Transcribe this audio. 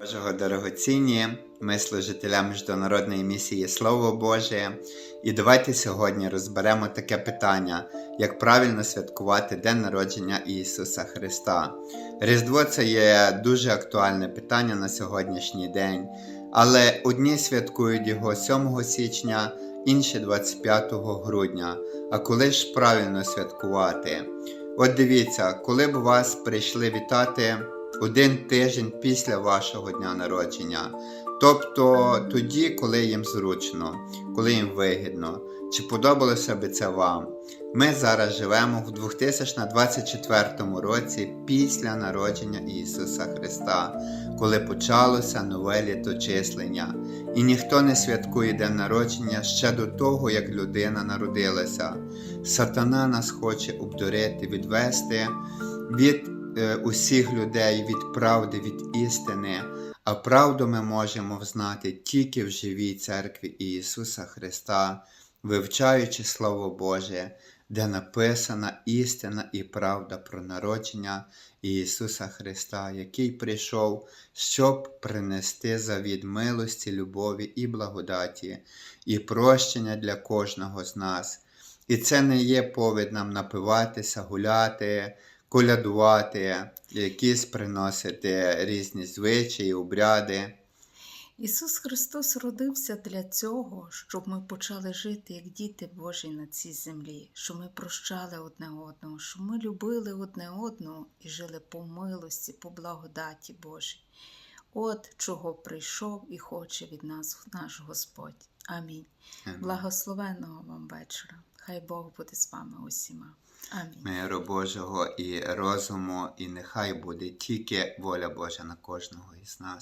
Божого дорогоцінні, ми служителя міжнародної місії Слово Боже. І давайте сьогодні розберемо таке питання, як правильно святкувати День народження Ісуса Христа. Різдво це є дуже актуальне питання на сьогоднішній день, але одні святкують його 7 січня, інші 25 грудня. А коли ж правильно святкувати? От дивіться, коли б вас прийшли вітати один тиждень після вашого дня народження, тобто тоді, коли їм зручно, коли їм вигідно, чи подобалося би це вам? Ми зараз живемо в 2024 році після народження Ісуса Христа, коли почалося нове літочислення, і ніхто не святкує день народження ще до того, як людина народилася. Сатана нас хоче обдурити, відвести від усіх людей від правди, від істини. А правду ми можемо взнати тільки в живій церкві Ісуса Христа, вивчаючи Слово Боже, де написана істина і правда про народження Ісуса Христа, який прийшов, щоб принести завід милості, любові і благодаті, і прощення для кожного з нас. І це не є повід нам напиватися, гуляти, колядувати, якісь приносити різні звичаї, обряди. Ісус Христос родився для цього, щоб ми почали жити як діти Божі на цій землі, щоб ми прощали одне одного, щоб ми любили одне одного і жили по милості, по благодаті Божій. От чого прийшов і хоче від нас наш Господь. Амінь. Амінь. Благословенного вам вечора. Хай Бог буде з вами усіма. Амінь. Миру Божого і розуму, і нехай буде тільки воля Божа на кожного із нас.